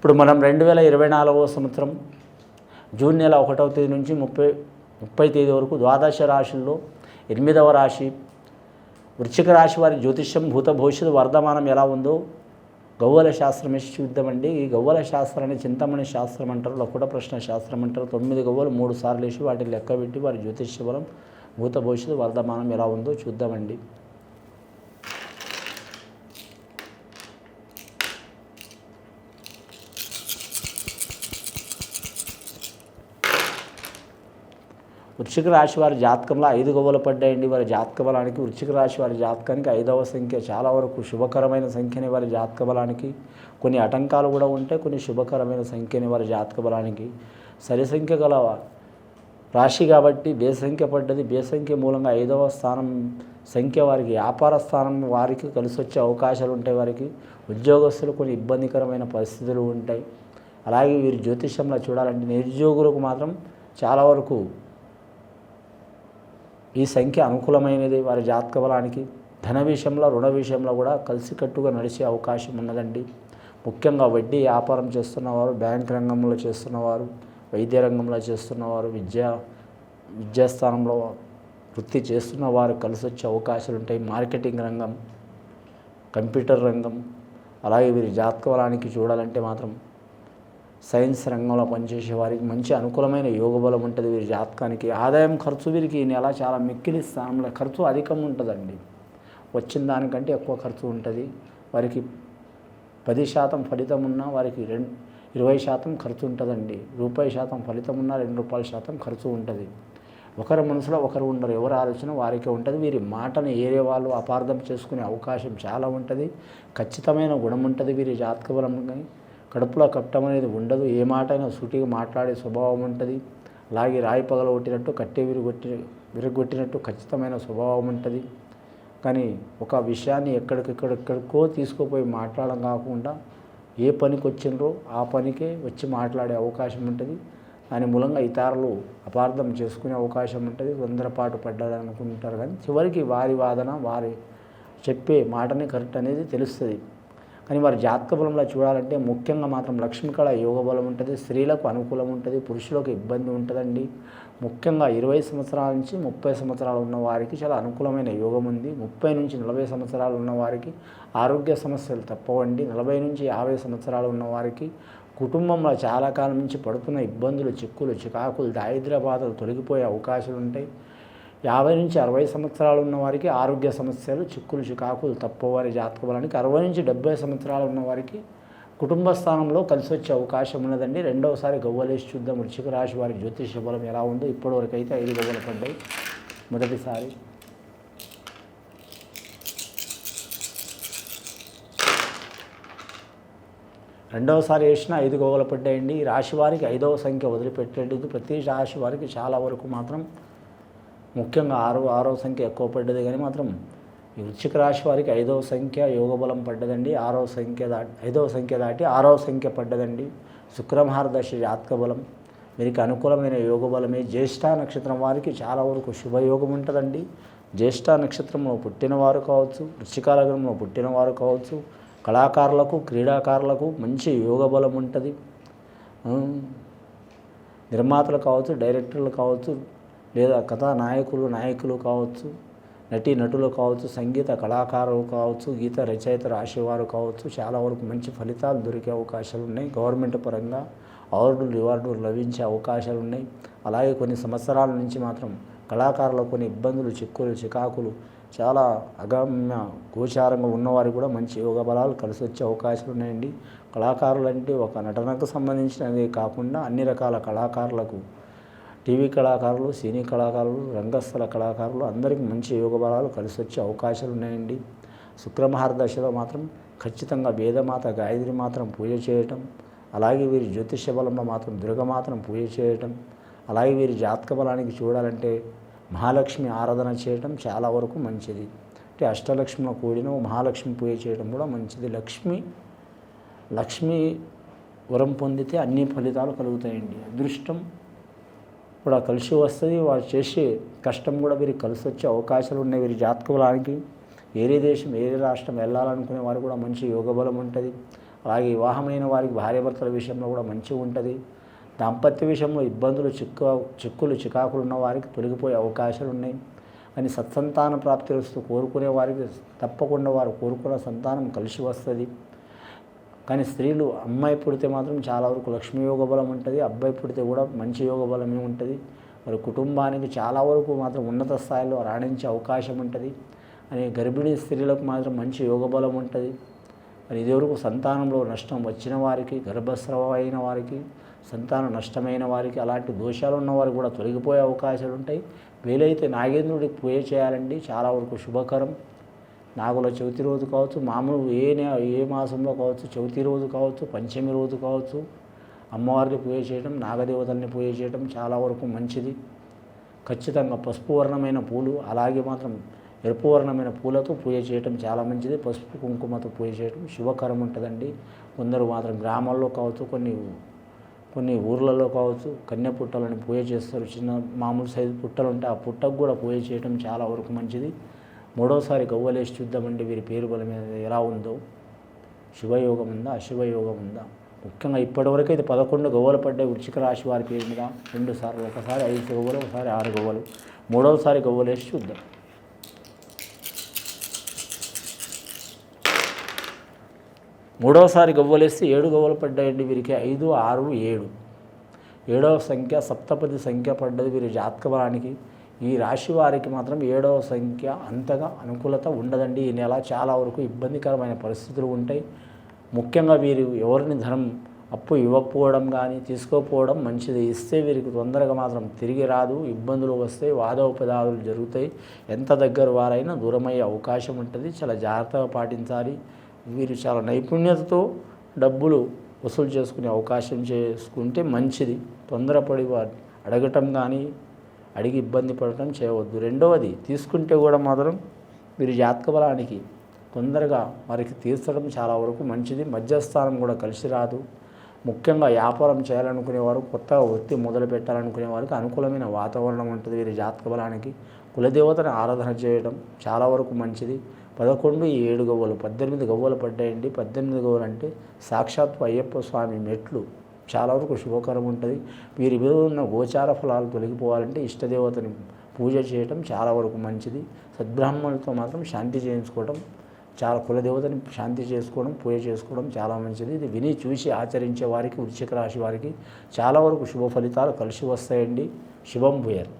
ఇప్పుడు మనం రెండు వేల ఇరవై నాలుగవ సంవత్సరం జూన్ నెల ఒకటవ తేదీ నుంచి ముప్పై ముప్పై తేదీ వరకు ద్వాదశ రాశుల్లో ఎనిమిదవ రాశి వృశ్చిక రాశి వారి జ్యోతిష్యం భూత భవిష్యత్తు వర్ధమానం ఎలా ఉందో గవ్వల శాస్త్రం వేసి చూద్దామండి. ఈ గవ్వల శాస్త్రాన్ని చింతమణి శాస్త్రం అంటారు లకుట ప్రశ్న శాస్త్రం అంటారు. తొమ్మిది గవ్వలు మూడు సార్లు వేసి వాటిని లెక్క పెట్టి వారి జ్యోతిష్య బలం భూత భవిష్యత్తు వర్ధమానం ఎలా ఉందో చూద్దామండి. వృశ్చిక రాశి వారి జాతకంలో ఐదు గవ్వలు పడ్డాయండి. వారి జాతక బలానికి వృశ్చిక రాశి వారి జాతకానికి ఐదవ సంఖ్య చాలా వరకు శుభకరమైన సంఖ్యని వారి జాతక బలానికి. కొన్ని ఆటంకాలు కూడా ఉంటాయి కొన్ని శుభకరమైన సంఖ్యని వారి జాతక బలానికి. సరి సంఖ్య గల రాశి కాబట్టి బేసంఖ్య పడ్డది. బేసంఖ్య మూలంగా ఐదవ స్థానం సంఖ్య వారికి వ్యాపార స్థానం వారికి కలిసి వచ్చే అవకాశాలు ఉంటాయి వారికి. ఉద్యోగస్తులు కొన్ని ఇబ్బందికరమైన పరిస్థితులు ఉంటాయి. అలాగే వీరి జ్యోతిషంలో చూడాలంటే నిరుద్యోగులకు మాత్రం చాలా వరకు ఈ సంఖ్య అనుకూలమైనది. వారి జాతక బలానికి ధన విషయంలో రుణ విషయంలో కూడా కలిసికట్టుగా నడిచే అవకాశం ఉన్నదండి. ముఖ్యంగా వడ్డీ వ్యాపారం చేస్తున్నవారు బ్యాంక్ రంగంలో చేస్తున్నవారు వైద్య రంగంలో చేస్తున్నవారు విద్యా విద్యాస్థానంలో వృత్తి చేస్తున్న వారు కలిసి వచ్చే అవకాశాలు ఉంటాయి. మార్కెటింగ్ రంగం కంప్యూటర్ రంగం అలాగే వీరి జాతక బలానికి చూడాలంటే మాత్రం సైన్స్ రంగంలో పనిచేసే వారికి మంచి అనుకూలమైన యోగ బలం ఉంటుంది. వీరి జాతకానికి ఆదాయం ఖర్చు వీరికి ఈ నెల చాలా మిక్కిలి స్థానంలో ఖర్చు అధికం ఉంటుందండి. వచ్చిన దానికంటే ఎక్కువ ఖర్చు ఉంటుంది. వారికి పది శాతం ఫలితం ఉన్నా వారికి రెండు ఇరవై శాతం ఖర్చు ఉంటుందండి. రూపాయి శాతం ఫలితం ఉన్నా రెండు రూపాయల శాతం ఖర్చు ఉంటుంది. ఒకరి మనసులో ఒకరు ఉండరు. ఎవరు ఆలోచన వారికే ఉంటుంది. వీరి మాటను ఏరే వాళ్ళు అపార్థం చేసుకునే అవకాశం చాలా ఉంటుంది. ఖచ్చితమైన గుణం ఉంటుంది వీరి జాతక బలం కానీ. కడుపులో కప్పటం అనేది ఉండదు. ఏ మాట అయినా సూటిగా మాట్లాడే స్వభావం ఉంటుంది. అలాగే రాయి పగల కొట్టినట్టు కట్టె విరుగొట్టి విరగొట్టినట్టు ఖచ్చితమైన స్వభావం ఉంటుంది. కానీ ఒక విషయాన్ని ఎక్కడికెక్కడెక్కడికో తీసుకుపోయి మాట్లాడడం కాకుండా ఏ పనికి వచ్చిండ్రో ఆ పనికే వచ్చి మాట్లాడే అవకాశం ఉంటుంది. దాని మూలంగా ఇతరులు అపార్థం చేసుకునే అవకాశం ఉంటుంది. తొందరపాటు పడ్డారు అనుకుంటారు కానీ చివరికి వారి వాదన వారి చెప్పే మాటనే కరెక్ట్ అనేది తెలుస్తుంది. కానీ వారి జాతక బలంలో చూడాలంటే ముఖ్యంగా మాత్రం లక్ష్మికళ యోగ బలం ఉంటుంది స్త్రీలకు అనుకూలం ఉంటుంది పురుషులకు ఇబ్బంది ఉంటుందండి. ముఖ్యంగా ఇరవై సంవత్సరాల నుంచి ముప్పై సంవత్సరాలు ఉన్న వారికి చాలా అనుకూలమైన యోగం ఉంది. ముప్పై నుంచి నలభై సంవత్సరాలు ఉన్న వారికి ఆరోగ్య సమస్యలు తప్పవండి. నలభై నుంచి యాభై సంవత్సరాలు ఉన్న వారికి కుటుంబంలో చాలా కాలం నుంచి పడుతున్న ఇబ్బందులు చిక్కులు చికాకులు దారిద్ర్య బాధలు తొలగిపోయే అవకాశాలు ఉంటాయి. యాభై నుంచి అరవై సంవత్సరాలు ఉన్న వారికి ఆరోగ్య సమస్యలు చిక్కులు చికాకులు తప్పవారి జాతక బలానికి అరవై నుంచి డెబ్బై సంవత్సరాలు ఉన్న వారికి కుటుంబ స్థానంలో కలిసి వచ్చే అవకాశం ఉన్నదండి. రెండవసారి గవ్వలేసి చూద్దాం. వృశ్చిక రాశి వారి జ్యోతిష బలం ఎలా ఉందో ఇప్పటివరకు అయితే ఐదు గవ్వలు పడ్డాయి. మొదటిసారి రెండవసారి వేసిన ఐదు గోవలు పడ్డాయండి. ఈ రాశి వారికి ఐదవ సంఖ్య వదిలిపెట్టేది ప్రతి రాశి వారికి చాలా వరకు మాత్రం ముఖ్యంగా ఆరో ఆరో సంఖ్య ఎక్కువ పడ్డది కానీ మాత్రం ఈ వృశ్చిక రాశి వారికి ఐదవ సంఖ్య యోగ బలం పడ్డదండి. ఆరవ సంఖ్య దాటి ఐదవ సంఖ్య దాటి ఆరవ సంఖ్య పడ్డదండి. శుక్రమహారదశ జాతక బలం. వీరికి అనుకూలమైన యోగ బలమే. జ్యేష్ఠ నక్షత్రం వారికి చాలా వరకు శుభయోగం ఉంటుందండి. జ్యేష్ఠ నక్షత్రంలో పుట్టినవారు కావచ్చు వృశ్చికాలగ్నంలో పుట్టినవారు కావచ్చు కళాకారులకు క్రీడాకారులకు మంచి యోగ బలం ఉంటుంది. నిర్మాతలు కావచ్చు డైరెక్టర్లు కావచ్చు లేదా కథా నాయకులు నాయకులు కావచ్చు నటీ నటులు కావచ్చు సంగీత కళాకారులు కావచ్చు గీత రచయిత రాసేవారు కావచ్చు చాలా వరకు మంచి ఫలితాలు దొరికే అవకాశాలు ఉన్నాయి. గవర్నమెంట్ పరంగా అవార్డులు రివార్డులు లభించే అవకాశాలు ఉన్నాయి. అలాగే కొన్ని సంవత్సరాల నుంచి మాత్రం కళాకారులకు కొన్ని ఇబ్బందులు చిక్కులు చికాకులు చాలా అగమ్య గోచారంగా ఉన్నవారు కూడా మంచి యోగ బలాలు కలిసి వచ్చే అవకాశాలు ఉన్నాయండి. కళాకారులు అంటే ఒక నటనకు సంబంధించినదే కాకుండా అన్ని రకాల కళాకారులకు టీవీ కళాకారులు సినీ కళాకారులు రంగస్థల కళాకారులు అందరికీ మంచి యోగ బలాలు కలిసి వచ్చే అవకాశాలు ఉన్నాయండి. శుక్రమహారదశలో మాత్రం ఖచ్చితంగా వేదమాత గాయత్రి మాత్రం పూజ చేయటం అలాగే వీరి జ్యోతిష బలంలో మాత్రం దుర్గమాతను పూజ చేయటం అలాగే వీరి జాతక బలానికి చూడాలంటే మహాలక్ష్మి ఆరాధన చేయటం చాలా వరకు మంచిది. అంటే అష్టలక్ష్మిలో కూడిన మహాలక్ష్మి పూజ చేయడం కూడా మంచిది. లక్ష్మి లక్ష్మి వరం పొందితే అన్ని ఫలితాలు కలుగుతాయండి. అదృష్టం కూడా కలిసి వస్తుంది. వారు చేసే కష్టం కూడా వీరికి కలిసి వచ్చే అవకాశాలు ఉన్నాయి. వీరి జాతకులానికి ఏరే వేరే దేశం వేరే రాష్ట్రం వెళ్ళాలనుకునే వారు కూడా మంచి యోగబలం ఉంటుంది. అలాగే వివాహమైన వారికి భార్యాభర్తల విషయంలో కూడా మంచిగా ఉంటుంది. దాంపత్య విషయంలో ఇబ్బందులు చిక్కు చిక్కులు చికాకులు ఉన్న వారికి తొలగిపోయే అవకాశాలు ఉన్నాయి. అని సత్సంతాన ప్రాప్తి వస్తూ కోరుకునే వారికి తప్పకుండా వారు కోరుకున్న సంతానం కలిసి వస్తుంది. కానీ స్త్రీలు అమ్మాయి పుడితే మాత్రం చాలా వరకు లక్ష్మీ యోగ బలం ఉంటుంది అబ్బాయి పుడితే కూడా మంచి యోగ బలమే ఉంటుంది. మరి కుటుంబానికి చాలా వరకు మాత్రం ఉన్నత స్థాయిలో రాణించే అవకాశం ఉంటుంది. అని గర్భిణీ స్త్రీలకు మాత్రం మంచి యోగ బలం ఉంటుంది. మరి ఇదివరకు సంతానంలో నష్టం వచ్చిన వారికి గర్భస్రావం అయిన వారికి సంతాన నష్టమైన వారికి అలాంటి దోషాలు ఉన్నవారికి కూడా తొలగిపోయే అవకాశాలు ఉంటాయి. వీలైతే నాగేంద్రుడికి పూజ చేయాలండి. చాలా వరకు శుభకరం. నాగుల చవితి రోజు కావచ్చు మామూలు ఏ ఏ మాసంలో కావచ్చు చవితి రోజు కావచ్చు పంచమి రోజు కావచ్చు అమ్మవారిని పూజ చేయడం నాగదేవతల్ని పూజ చేయడం చాలా వరకు మంచిది. ఖచ్చితంగా పసుపు వర్ణమైన పూలు అలాగే మాత్రం ఎరుపు వర్ణమైన పూలతో పూజ చేయటం చాలా మంచిది. పసుపు కుంకుమతో పూజ చేయడం శుభకరం ఉంటుందండి. కొందరు మాత్రం గ్రామాల్లో కావచ్చు కొన్ని కొన్ని ఊర్లలో కావచ్చు కన్య పుట్టలను పూజ చేస్తారు. చిన్న మామూలు సైజు పుట్టలు ఉంటే ఆ పుట్టకు కూడా పూజ చేయడం చాలా వరకు మంచిది. మూడోసారి గవ్వలేసి చూద్దామండి వీరి పేరు బలం మీద ఎలా ఉందో. శుభయోగం ఉందా? అశుభయోగం ఉందా? ముఖ్యంగా ఇప్పటివరకు అయితే పదకొండు గవ్వలు పడ్డాయి వృచ్చిక రాశి వారి పేరు మీద. రెండు సార్లు ఒకసారి ఐదు గవ్వలు ఒకసారి ఆరు గవ్వలు. మూడవసారి గవ్వలేసి చూద్దాం. మూడవసారి గవ్వలేస్తే ఏడు గవ్వలు పడ్డాయండి వీరికి. ఐదు ఆరు ఏడు. ఏడవ సంఖ్య సప్తపది సంఖ్య పడ్డది వీరి జాతకబలానికి ఈ రాశి వారికి మాత్రం ఏడవ సంఖ్య అంతగా అనుకూలత ఉండదండి. ఈ నెల చాలా వరకు ఇబ్బందికరమైన పరిస్థితులు ఉంటాయి. ముఖ్యంగా వీరు ఎవరిని ధనం అప్పు ఇవ్వకపోవడం కానీ తీసుకోకపోవడం మంచిది. ఇస్తే వీరికి తొందరగా మాత్రం తిరిగి రాదు. ఇబ్బందులు వస్తాయి వాదోపదాదులు జరుగుతాయి. ఎంత దగ్గర వారైనా దూరమయ్యే అవకాశం ఉంటుంది. చాలా జాగ్రత్తగా పాటించాలి. వీరు చాలా నైపుణ్యతతో డబ్బులు వసూలు చేసుకునే అవకాశం చేసుకుంటే మంచిది. తొందరపడి వారు అడగటం కానీ అడిగి ఇబ్బంది పడటం చేయవద్దు. రెండవది తీసుకుంటే కూడా మాత్రం వీరి జాతక బలానికి తొందరగా వారికి తీర్చడం చాలా వరకు మంచిది. మధ్యస్థానం కూడా కలిసి రాదు. ముఖ్యంగా వ్యాపారం చేయాలనుకునే వారు కొత్తగా వృత్తి మొదలు పెట్టాలనుకునే వారికి అనుకూలమైన వాతావరణం ఉంటుంది. వీరి జాతక బలానికి కులదేవతను ఆరాధన చేయడం చాలా వరకు మంచిది. పదకొండు ఈ ఏడు గవ్వలు పద్దెనిమిది గవ్వలు పడ్డాయండి. పద్దెనిమిది గవ్వలు అంటే సాక్షాత్తు అయ్యప్ప స్వామి మెట్లు చాలా వరకు శుభకరం ఉంటుంది. వీరి మీద ఉన్న గోచార ఫలాలు తొలగిపోవాలంటే ఇష్టదేవతని పూజ చేయటం చాలా వరకు మంచిది. సద్బ్రాహ్మణులతో మాత్రం శాంతి చేయించుకోవడం చాలా కులదేవతని శాంతి చేసుకోవడం పూజ చేసుకోవడం చాలా మంచిది. ఇది విని చూసి ఆచరించే వారికి వృశ్చిక రాశి వారికి చాలా వరకు శుభ ఫలితాలు కలిసి వస్తాయండి. శుభం భూయర్.